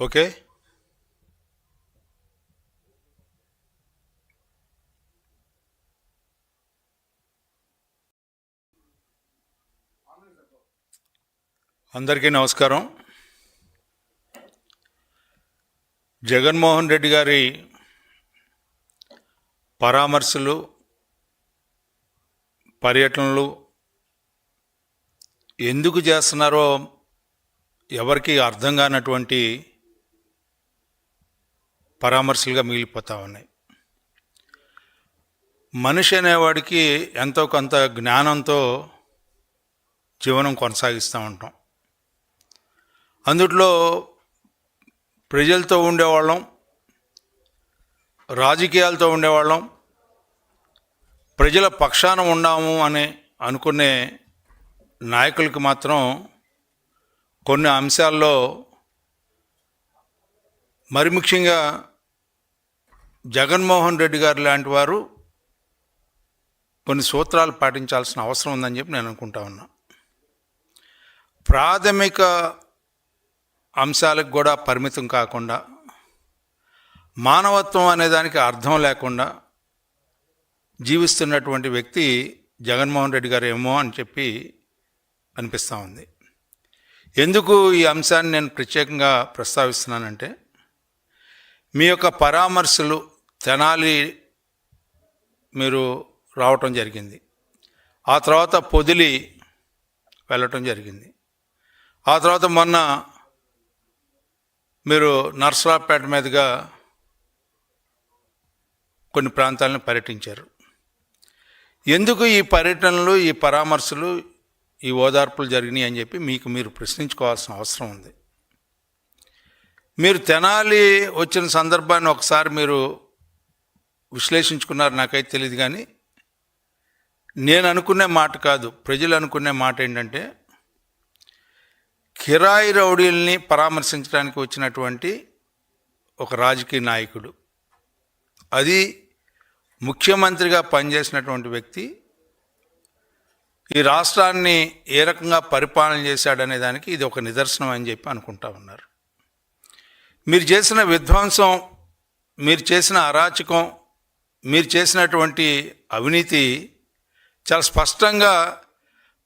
Okay? అందరికీ నమస్కారం. జగన్మోహన్ రెడ్డి గారి పరామర్శలు పర్యటనలు ఎందుకు చేస్తున్నారో ఎవరికి అర్థం కానటువంటి పరామర్శలుగా మిగిలిపోతూ ఉన్నాయి. మనిషి అనేవాడికి ఎంతో కొంత జ్ఞానంతో జీవనం కొనసాగిస్తూ ఉంటాం. అందుట్లో ప్రజలతో ఉండేవాళ్ళం రాజకీయాలతో ఉండేవాళ్ళం ప్రజల పక్షాన ఉన్నాము అని అనుకునే నాయకులకి మాత్రం కొన్ని అంశాల్లో మరి ముఖ్యంగా జగన్మోహన్ రెడ్డి గారు లాంటి వారు కొన్ని సూత్రాలు పాటించాల్సిన అవసరం ఉందని చెప్పి నేను అనుకుంటా ఉన్నా. ప్రాథమిక అంశాలకు కూడా పరిమితం కాకుండా మానవత్వం అనే దానికి అర్థం లేకుండా జీవిస్తున్నటువంటి వ్యక్తి జగన్మోహన్ రెడ్డి గారు ఏమో అని చెప్పి అనిపిస్తూ ఉంది. ఎందుకు ఈ అంశాన్ని నేను ప్రత్యేకంగా ప్రస్తావిస్తున్నానంటే మీ యొక్క పరామర్శలు తెనాలి మీరు రావటం జరిగింది. ఆ తర్వాత పొదిలి వెళ్ళటం జరిగింది. ఆ తర్వాత మొన్న మీరు నర్సరావుపేట మీదుగా కొన్ని ప్రాంతాలను పర్యటించారు. ఎందుకు ఈ పర్యటనలు ఈ పరామర్శలు ఈ ఓదార్పులు జరిగినాయి అని చెప్పి మీకు మీరు ప్రశ్నించుకోవాల్సిన అవసరం ఉంది. మీరు తెనాలి వచ్చిన సందర్భాన్ని ఒకసారి మీరు విశ్లేషించుకున్నారు నాకైతే తెలియదు కానీ నేను అనుకునే మాట కాదు. ప్రజలు అనుకునే మాట ఏంటంటే కిరాయి రౌడీల్ని పరామర్శించడానికి వచ్చినటువంటి ఒక రాజకీయ నాయకుడు. అది ముఖ్యమంత్రిగా పనిచేసినటువంటి వ్యక్తి. ఈ రాష్ట్రాన్ని ఏ రకంగా పరిపాలన చేశాడనే దానికి ఇది ఒక నిదర్శనం అని చెప్పి అనుకుంటా ఉన్నారు. మీరు చేసిన విధ్వంసం మీరు చేసిన అరాచకం మీరు చేసినటువంటి అవినీతి చాలా స్పష్టంగా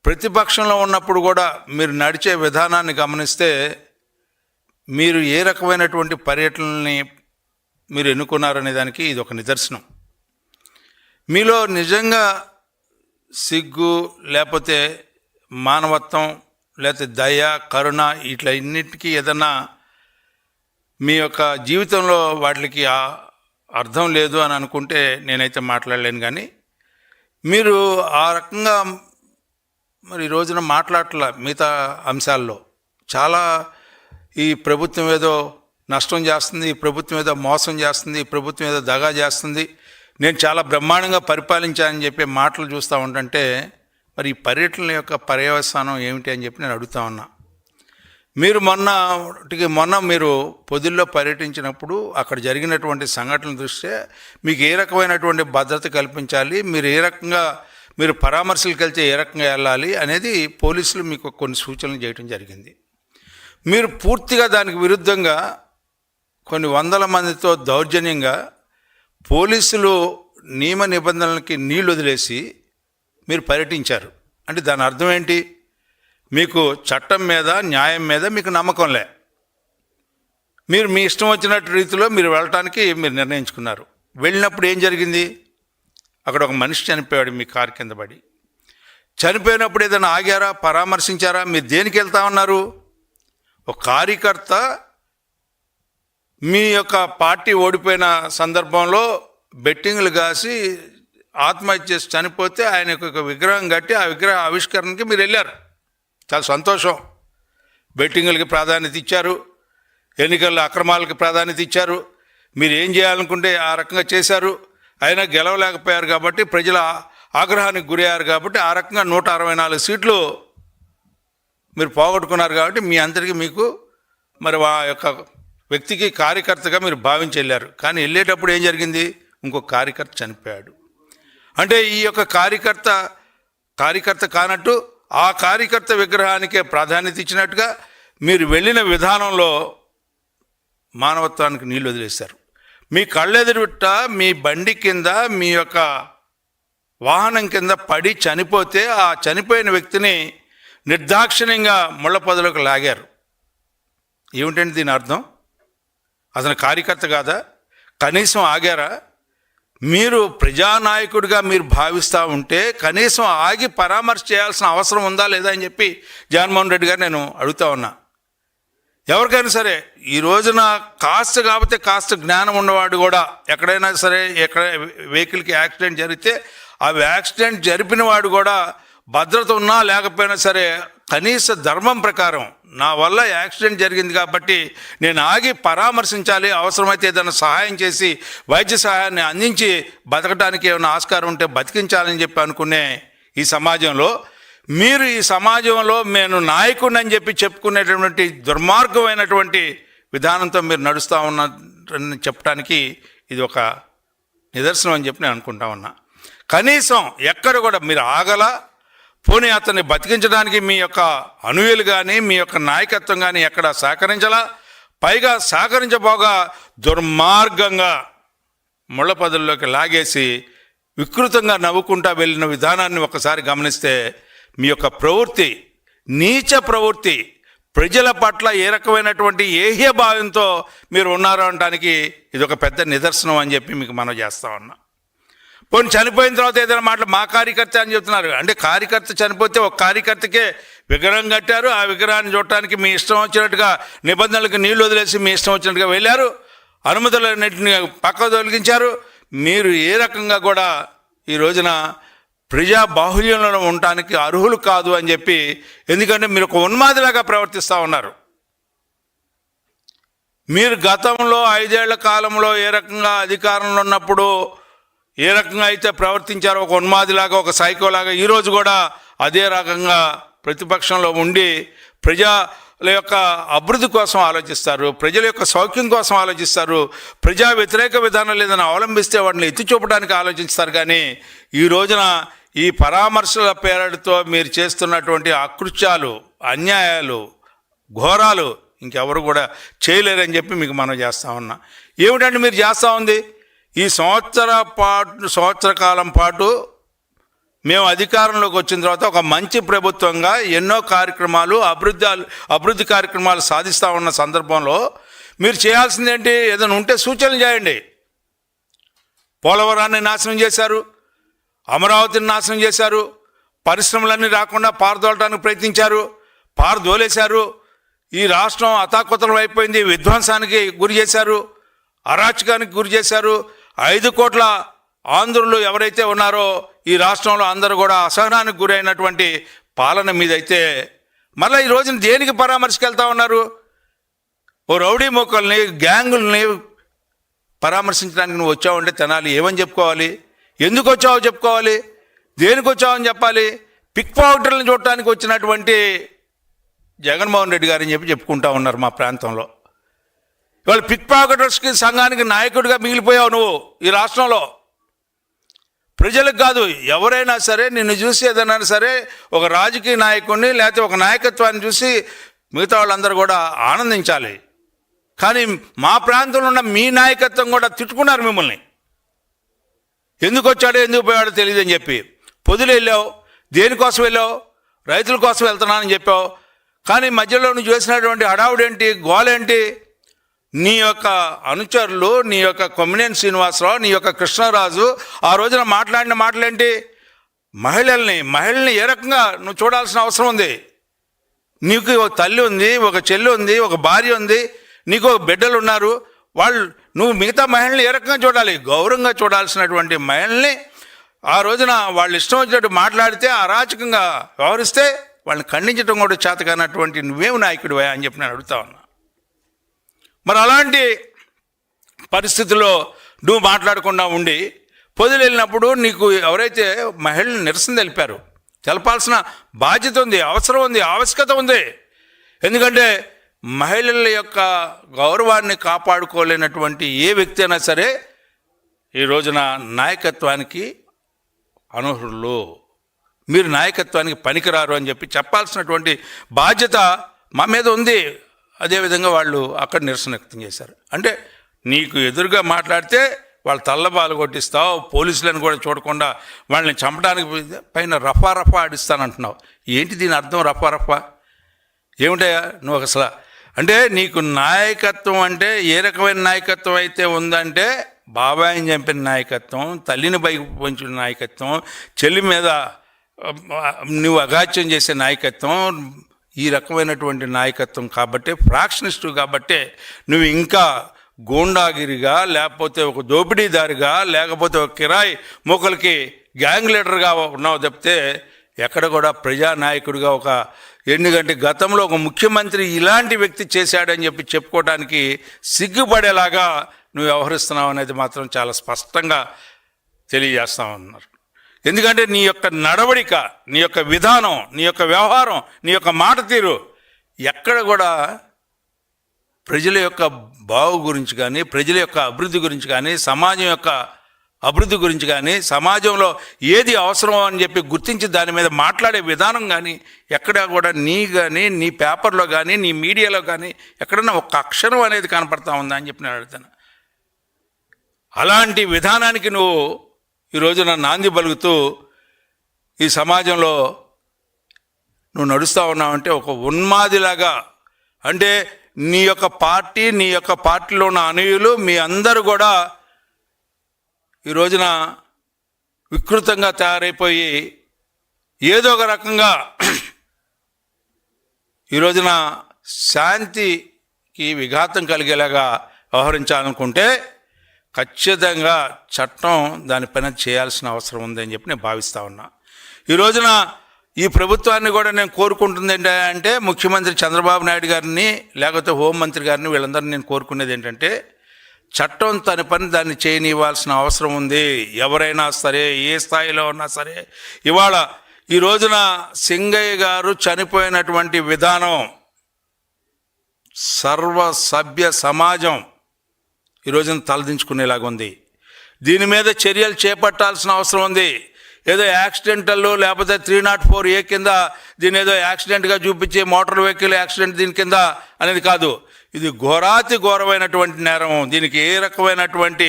ప్రతిపక్షంలో ఉన్నప్పుడు కూడా మీరు నడిచే విధానాన్ని గమనిస్తే మీరు ఏ రకమైనటువంటి పర్యటనల్ని మీరు ఎన్నుకున్నారనే దానికి ఇది ఒక నిదర్శనం. మీలో నిజంగా సిగ్గు లేకపోతే మానవత్వం లేకపోతే దయ కరుణ ఇట్లా ఇన్నిటికీ ఏదన్నా మీ యొక్క జీవితంలో వాటికి ఆ- అర్థం లేదు అని అనుకుంటే నేనైతే మాట్లాడలేను కానీ మీరు ఆ రకంగా మరి ఈ రోజున మాట్లాడట్ల మిగతా అంశాల్లో. చాలా ఈ ప్రభుత్వం ఏదో నష్టం చేస్తుంది ఈ ప్రభుత్వం ఏదో మోసం చేస్తుంది ఈ ప్రభుత్వం ఏదో దగా చేస్తుంది. నేను చాలా బ్రహ్మాండంగా పరిపాలించానని చెప్పి మాటలు చూస్తూ ఉంటుంటే మరి ఈ పర్యటనల యొక్క పర్యవసానం ఏమిటి అని చెప్పి నేను అడుగుతా ఉన్నా. మీరు మొన్నటికి మొన్న మీరు పొదిల్లో పర్యటించినప్పుడు అక్కడ జరిగినటువంటి సంఘటనల దృష్ట్యా మీకు ఏ రకమైనటువంటి భద్రత కల్పించాలి? మీరు ఏ రకంగా మీరు పరామర్శలకు వెళ్తే ఏ రకంగా వెళ్ళాలి అనేది పోలీసులు మీకు కొన్ని సూచనలు చేయడం జరిగింది. మీరు పూర్తిగా దానికి విరుద్ధంగా కొన్ని వందల మందితో దౌర్జన్యంగా పోలీసులు నియమ నిబంధనలకి నీళ్ళు వదిలేసి మీరు పర్యటించారు. అంటే దాని అర్థం ఏంటి? మీకు చట్టం మీద న్యాయం మీద మీకు నమ్మకంలే మీరు మీ ఇష్టం వచ్చినట్టు రీతిలో మీరు వెళ్ళటానికి మీరు నిర్ణయించుకున్నారు. వెళ్ళినప్పుడు ఏం జరిగింది? అక్కడ ఒక మనిషి చనిపోయాడు మీ కారు కింద పడి. చనిపోయినప్పుడు ఏదైనా ఆగారా? పరామర్శించారా? మీరు దేనికి వెళ్తా ఉన్నారు? ఒక కార్యకర్త మీ యొక్క పార్టీ ఓడిపోయిన సందర్భంలో బెట్టింగ్లు కాసి ఆత్మహత్య చేసి చనిపోతే ఆయన యొక్క విగ్రహం కట్టి ఆ విగ్రహ ఆవిష్కరణకి మీరు వెళ్ళారు. చాలా సంతోషం. బెట్టింగులకి ప్రాధాన్యత ఇచ్చారు. ఎన్నికల్లో అక్రమాలకి ప్రాధాన్యత ఇచ్చారు. మీరు ఏం చేయాలనుకుంటే ఆ రకంగా చేశారు. అయినా గెలవలేకపోయారు కాబట్టి ప్రజల ఆగ్రహానికి గురయ్యారు కాబట్టి ఆ రకంగా నూట అరవై నాలుగు సీట్లు మీరు పోగొట్టుకున్నారు కాబట్టి మీ అందరికీ మీకు మరి ఆ యొక్క వ్యక్తికి కార్యకర్తగా మీరు భావించి వెళ్ళారు. కానీ వెళ్ళేటప్పుడు ఏం జరిగింది? ఇంకో కార్యకర్త చనిపోయాడు. అంటే ఈ యొక్క కార్యకర్త కార్యకర్త కానట్టు ఆ కార్యకర్త విగ్రహానికే ప్రాధాన్యత ఇచ్చినట్టుగా మీరు వెళ్ళిన విధానంలో మానవత్వానికి నీళ్ళు వదిలేశారు. మీ కళ్ళెదురుట మీ బండి కింద మీ యొక్క వాహనం కింద పడి చనిపోతే ఆ చనిపోయిన వ్యక్తిని నిర్దాక్షిణ్యంగా ముళ్ళ లాగారు. ఏమిటండి దీని అర్థం? అతను కార్యకర్త కాదా? కనీసం ఆగారా? మీరు ప్రజానాయకుడిగా మీరు భావిస్తూ ఉంటే కనీసం ఆగి పరామర్శ చేయాల్సిన అవసరం ఉందా లేదా అని చెప్పి జగన్మోహన్ రెడ్డి గారు నేను అడుగుతా ఉన్నా. ఎవరికైనా సరే ఈ రోజున కాస్త కాకపోతే కాస్త జ్ఞానం ఉన్నవాడు కూడా ఎక్కడైనా సరే ఎక్కడ వెహికల్కి యాక్సిడెంట్ జరిగితే ఆ యాక్సిడెంట్ జరిపిన వాడు కూడా భద్రత ఉన్నా లేకపోయినా సరే కనీస ధర్మం ప్రకారం నా వల్ల యాక్సిడెంట్ జరిగింది కాబట్టి నేను ఆగి పరామర్శించాలి అవసరమైతే ఏదైనా సహాయం చేసి వైద్య సహాయాన్ని అందించి బతకడానికి ఏమైనా ఆస్కారం ఉంటే బతికించాలని చెప్పి అనుకునే ఈ సమాజంలో మీరు ఈ సమాజంలో నేను నాయకుడిని అని చెప్పి చెప్పుకునేటటువంటి దుర్మార్గమైనటువంటి విధానంతో మీరు నడుస్తూ ఉన్నారని చెప్పడానికి ఇది ఒక నిదర్శనం అని చెప్పి నేను అనుకుంటా ఉన్నా. కనీసం ఎక్కడ కూడా మీరు ఆగల పోనీ అతన్ని బతికించడానికి మీ యొక్క అనుయులు కానీ మీ యొక్క నాయకత్వం కానీ ఎక్కడ సహకరించలా? పైగా సహకరించబోగా దుర్మార్గంగా ముళ్ళపదుల్లోకి లాగేసి వికృతంగా నవ్వుకుంటా వెళ్ళిన విధానాన్ని ఒకసారి గమనిస్తే మీ యొక్క ప్రవృత్తి నీచ ప్రవృత్తి ప్రజల పట్ల ఏ రకమైనటువంటి ఏహ్య భావంతో మీరు ఉన్నారు అనడానికి ఇది ఒక పెద్ద నిదర్శనం అని చెప్పి మీకు మనం చేస్తా ఉన్నా. పోనీ చనిపోయిన తర్వాత ఏదైనా మాటలు మా కార్యకర్త అని చెప్తున్నారు. అంటే కార్యకర్త చనిపోతే ఒక కార్యకర్తకే విగ్రహం కట్టారు. ఆ విగ్రహాన్ని చూడటానికి మీ ఇష్టం వచ్చినట్టుగా నిబంధనలకు నీళ్ళు వదిలేసి మీ ఇష్టం వచ్చినట్టుగా వెళ్ళారు. అనుమతులన్నింటిని పక్క తొలగించారు. మీరు ఏ రకంగా కూడా ఈ రోజున ప్రజా బాహుల్యంలో ఉండటానికి అర్హులు కాదు అని చెప్పి ఎందుకంటే మీరు ఒక ఉన్మాదిలాగా ప్రవర్తిస్తూ ఉన్నారు. మీరు గతంలో ఐదేళ్ళ కాలంలో ఏ రకంగా అధికారంలో ఉన్నప్పుడు ఏ రకంగా అయితే ప్రవర్తించారో ఒక ఉన్మాదిలాగా ఒక సైకోలాగా ఈరోజు కూడా అదే రకంగా ప్రతిపక్షంలో ఉండి ప్రజల యొక్క అభివృద్ధి కోసం ఆలోచిస్తారు ప్రజల యొక్క సౌఖ్యం కోసం ఆలోచిస్తారు ప్రజా వ్యతిరేక విధానాలు ఏదైనా అవలంబిస్తే వాటిని ఎత్తి చూపడానికి ఆలోచిస్తారు. కానీ ఈ రోజున ఈ పరామర్శల పేరుతో మీరు చేస్తున్నటువంటి అకృత్యాలు అన్యాయాలు ఘోరాలు ఇంకెవరు కూడా చేయలేరని చెప్పి మీకు మనం చేస్తా ఉన్నా. ఏమిటంటే మీరు చేస్తూ ఉంది? ఈ సంవత్సర పాటు సంవత్సర కాలం పాటు మేము అధికారంలోకి వచ్చిన తర్వాత ఒక మంచి ప్రభుత్వంగా ఎన్నో కార్యక్రమాలు అభివృద్ధి అభివృద్ధి కార్యక్రమాలు సాధిస్తూ ఉన్న సందర్భంలో మీరు చేయాల్సింది ఏంటి? ఏదైనా ఉంటే సూచనలు చేయండి. పోలవరాన్ని నాశనం చేశారు అమరావతిని నాశనం చేశారు పరిశ్రమలన్నీ రాకుండా పారదోలటానికి ప్రయత్నించారు పారదోలేశారు ఈ రాష్ట్రం అతాకుతలం అయిపోయింది విధ్వంసానికి గురి చేశారు అరాచకానికి గురి చేశారు ఐదు కోట్ల ఆంధ్రులు ఎవరైతే ఉన్నారో ఈ రాష్ట్రంలో అందరూ కూడా అసహనానికి గురైనటువంటి పాలన మీదైతే మళ్ళీ ఈ రోజున దేనికి పరామర్శకెళ్తా ఉన్నారు? ఓ రౌడీ మొక్కల్ని గ్యాంగుల్ని పరామర్శించడానికి నువ్వు వచ్చావంటే తెనాలి. ఏమని చెప్పుకోవాలి? ఎందుకు వచ్చావో చెప్పుకోవాలి? దేనికి వచ్చావని చెప్పాలి? పిక్ పాకెటర్లను చూడటానికి వచ్చినటువంటి జగన్మోహన్ రెడ్డి గారని చెప్పి చెప్పుకుంటా ఉన్నారు మా ప్రాంతంలో. ఇవాళ పిక్ పాకెటర్స్కి సంఘానికి నాయకుడిగా మిగిలిపోయావు నువ్వు ఈ రాష్ట్రంలో. ప్రజలకు కాదు ఎవరైనా సరే నిన్ను చూసి ఏదైనా సరే ఒక రాజకీయ నాయకుడిని లేకపోతే ఒక నాయకత్వాన్ని చూసి మిగతా వాళ్ళందరూ కూడా ఆనందించాలి. కానీ మా ప్రాంతంలో ఉన్న మీ నాయకత్వం కూడా తిట్టుకున్నారు మిమ్మల్ని. ఎందుకు వచ్చాడో ఎందుకు పోయాడో తెలియదు అని చెప్పి. పొదులు వెళ్ళావు దేనికోసం వెళ్ళావు రైతుల కోసం వెళ్తున్నానని చెప్పావు. కానీ మధ్యలో నువ్వు చేసినటువంటి హడావుడేంటి గోలేంటి? నీ యొక్క అనుచరులు నీ యొక్క కొమ్మినేని శ్రీనివాసరావు నీ యొక్క కృష్ణరాజు ఆ రోజున మాట్లాడిన మాటలేంటి? మహిళల్ని మహిళల్ని ఏ రకంగా నువ్వు చూడాల్సిన అవసరం ఉంది? నీకు ఒక తల్లి ఉంది ఒక చెల్లి ఉంది ఒక భార్య ఉంది నీకు ఒక బిడ్డలు ఉన్నారు. వాళ్ళు నువ్వు మిగతా మహిళల్ని ఏ రకంగా చూడాలి? గౌరవంగా చూడాల్సినటువంటి మహిళల్ని ఆ రోజున వాళ్ళు ఇష్టం వచ్చినట్టు మాట్లాడితే అరాచకంగా వ్యవహరిస్తే వాళ్ళని ఖండించడం కూడా చేతకానటువంటి నువ్వేమి నాయకుడివా అని చెప్పి నేను అడుగుతా మరి అలాంటి పరిస్థితుల్లో నువ్వు మాట్లాడకుండా ఉండి పొదులు వెళ్ళినప్పుడు నీకు ఎవరైతే మహిళలు నిరసన తెలిపారు తెలపాల్సిన బాధ్యత ఉంది అవసరం ఉంది ఆవశ్యకత ఉంది. ఎందుకంటే మహిళల యొక్క గౌరవాన్ని కాపాడుకోలేనటువంటి ఏ వ్యక్తి అయినా సరే ఈ రోజున నాయకత్వానికి అనర్హులు. మీరు నాయకత్వానికి పనికిరారు అని చెప్పి చెప్పాల్సినటువంటి బాధ్యత మా మీద ఉంది. అదేవిధంగా వాళ్ళు అక్కడ నిరసన వ్యక్తం చేశారు. అంటే నీకు ఎదురుగా మాట్లాడితే వాళ్ళు తల్లబాలు కొట్టిస్తావు పోలీసులను కూడా చూడకుండా వాళ్ళని చంపడానికి పైన రఫా రఫా ఆడిస్తానంటున్నావు. ఏంటి దీని అర్థం రఫా రఫా? ఏమిటయా నువ్వు అసలు? అంటే నీకు నాయకత్వం అంటే ఏ రకమైన నాయకత్వం అయితే ఉందంటే బాబాయిని చంపిన నాయకత్వం తల్లిని పైకి పంచిన నాయకత్వం చెల్లి మీద నువ్వు అగాత్యం చేసే నాయకత్వం ఈ రకమైనటువంటి నాయకత్వం కాబట్టి ఫ్రాక్షనిస్టు కాబట్టే నువ్వు ఇంకా గూండాగిరిగా లేకపోతే ఒక దోపిడీదారిగా లేకపోతే ఒక కిరాయి మూకలకి గ్యాంగ్ లీడర్గా ఉన్నావు తప్పితే ఎక్కడ కూడా ప్రజానాయకుడిగా ఒక ఎందుకంటే గతంలో ఒక ముఖ్యమంత్రి ఇలాంటి వ్యక్తి చేశాడని చెప్పి చెప్పుకోవడానికి సిగ్గుపడేలాగా నువ్వు వ్యవహరిస్తున్నావు అనేది మాత్రం చాలా స్పష్టంగా తెలియజేస్తా ఉన్నారు. ఎందుకంటే నీ యొక్క నడవడిక నీ యొక్క విధానం నీ యొక్క వ్యవహారం నీ యొక్క మాట తీరు ఎక్కడ కూడా ప్రజల యొక్క బావు గురించి కానీ ప్రజల యొక్క అభివృద్ధి గురించి కానీ సమాజం యొక్క అభివృద్ధి గురించి కానీ సమాజంలో ఏది అవసరం అని చెప్పి గుర్తించి దాని మీద మాట్లాడే విధానం కానీ ఎక్కడా కూడా నీ కానీ నీ పేపర్లో కానీ నీ మీడియాలో కానీ ఎక్కడన్నా ఒక అక్షరం అనేది కనపడతా ఉందా అని చెప్పి నేను అడుగుతాను. అలాంటి విధానానికి నువ్వు ఈ రోజున నాంది పలుకుతూ ఈ సమాజంలో నువ్వు నడుస్తూ ఉన్నావంటే ఒక ఉన్మాదిలాగా. అంటే నీ యొక్క పార్టీ నీ యొక్క పార్టీలో ఉన్న అనుయులు మీ అందరూ కూడా ఈ రోజున వికృతంగా తయారైపోయి ఏదో ఒక రకంగా ఈ రోజున శాంతికి విఘాతం కలిగేలాగా వ్యవహరించాలనుకుంటే ఖచ్చితంగా చట్టం దానిపైన చేయాల్సిన అవసరం ఉందని చెప్పి నేను భావిస్తా ఉన్నా. ఈ రోజున ఈ ప్రభుత్వాన్ని కూడా నేను కోరుకుంటుంది ఏంటంటే ముఖ్యమంత్రి చంద్రబాబు నాయుడు గారిని లేకపోతే హోంమంత్రి గారిని వీళ్ళందరినీ నేను కోరుకునేది ఏంటంటే చట్టం తన పని దాన్ని చేయనివ్వాల్సిన అవసరం ఉంది. ఎవరైనా సరే ఏ స్థాయిలో ఉన్నా సరే ఇవాళ ఈ రోజున సింగయ్య గారు చనిపోయినటువంటి విధానం సర్వ సభ్య సమాజం ఈ రోజున తలదించుకునేలాగా ఉంది. దీని మీద చర్యలు చేపట్టాల్సిన అవసరం ఉంది. ఏదో యాక్సిడెంటల్ లేకపోతే త్రీ నాట్ ఫోర్ ఏ కింద దీని ఏదో యాక్సిడెంట్గా చూపించి మోటార్ వెహికల్ యాక్సిడెంట్ దీని కింద అనేది కాదు. ఇది ఘోరాతి ఘోరమైనటువంటి నేరం. దీనికి ఏ రకమైనటువంటి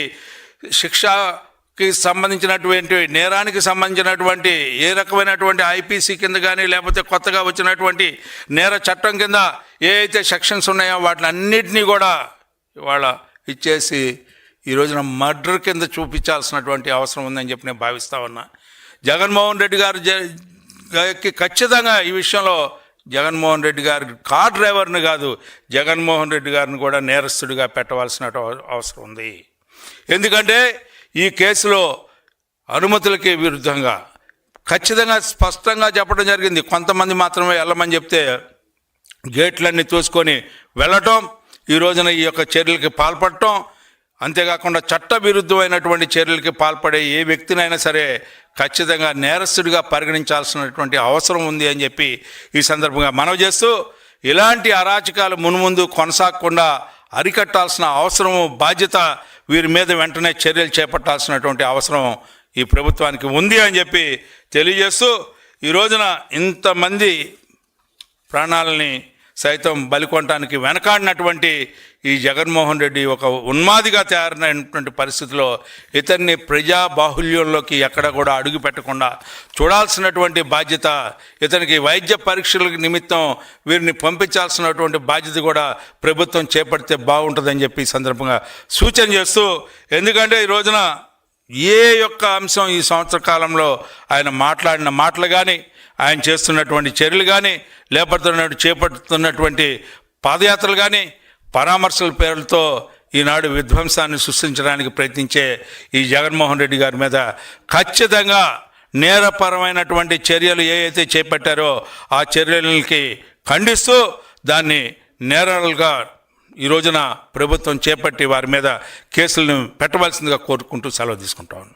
శిక్షకి సంబంధించినటువంటి నేరానికి సంబంధించినటువంటి ఏ రకమైనటువంటి ఐపీసీ కింద కానీ లేకపోతే కొత్తగా వచ్చినటువంటి నేర చట్టం కింద ఏ అయితే సెక్షన్స్ ఉన్నాయో వాటిని అన్నిటినీ కూడా ఇవాళ ఇచ్చేసి ఈ రోజున మర్డర్ కింద చూపించాల్సినటువంటి అవసరం ఉందని చెప్పి నేను భావిస్తా ఉన్నా. జగన్మోహన్ రెడ్డి గారు జ- ఖచ్చితంగా ఈ విషయంలో జగన్మోహన్ రెడ్డి గారి కార్ డ్రైవర్ని కాదు జగన్మోహన్ రెడ్డి గారిని కూడా నేరస్తుడిగా పెట్టవలసిన అవసరం ఉంది. ఎందుకంటే ఈ కేసులో అనుమతులకి విరుద్ధంగా ఖచ్చితంగా స్పష్టంగా చెప్పడం జరిగింది. కొంతమంది మాత్రమే వెళ్ళమని చెప్తే గేట్లన్నీ తోసుకొని వెళ్ళటం ఈ రోజున ఈ యొక్క చర్యలకి పాల్పడటం అంతేకాకుండా చట్ట విరుద్ధమైనటువంటి చర్యలకి పాల్పడే ఏ వ్యక్తినైనా సరే ఖచ్చితంగా నేరస్తుడిగా పరిగణించాల్సినటువంటి అవసరం ఉంది అని చెప్పి ఈ సందర్భంగా మనవి చేస్తూ ఇలాంటి అరాచకాలు మున్ముందు కొనసాగకుండా అరికట్టాల్సిన అవసరము బాధ్యత వీరి మీద వెంటనే చర్యలు చేపట్టాల్సినటువంటి అవసరం ఈ ప్రభుత్వానికి ఉంది అని చెప్పి తెలియజేస్తూ ఈ రోజున ఇంతమంది ప్రాణాలని సైతం బలికొనటానికి వెనకాడినటువంటి ఈ జగన్మోహన్ రెడ్డి ఒక ఉన్మాదిగా తయారైనటువంటి పరిస్థితిలో ఇతన్ని ప్రజా బాహుల్యంలోకి ఎక్కడ కూడా అడుగు పెట్టకుండా చూడాల్సినటువంటి బాధ్యత ఇతనికి వైద్య పరీక్షల నిమిత్తం వీరిని పంపించాల్సినటువంటి బాధ్యత కూడా ప్రభుత్వం చేపడితే బాగుంటుందని చెప్పి సందర్భంగా సూచన చేస్తూ ఎందుకంటే ఈ రోజున ఏ యొక్క అంశం ఈ సంవత్సర కాలంలో ఆయన మాట్లాడిన మాటలు కానీ ఆయన చేస్తున్నటువంటి చర్యలు కానీ లేపడుతున్న చేపడుతున్నటువంటి పాదయాత్రలు కానీ పరామర్శల పేర్లతో ఈనాడు విధ్వంసాన్ని సృష్టించడానికి ప్రయత్నించే ఈ జగన్మోహన్ రెడ్డి గారి మీద ఖచ్చితంగా నేరపరమైనటువంటి చర్యలు ఏవైతే చేపట్టారో ఆ చర్యలకి ఖండిస్తూ దాన్ని నేరాలుగా ఈ రోజున ప్రభుత్వం చేపట్టి వారి మీద కేసులను పెట్టవలసిందిగా కోరుకుంటూ సెలవు తీసుకుంటాను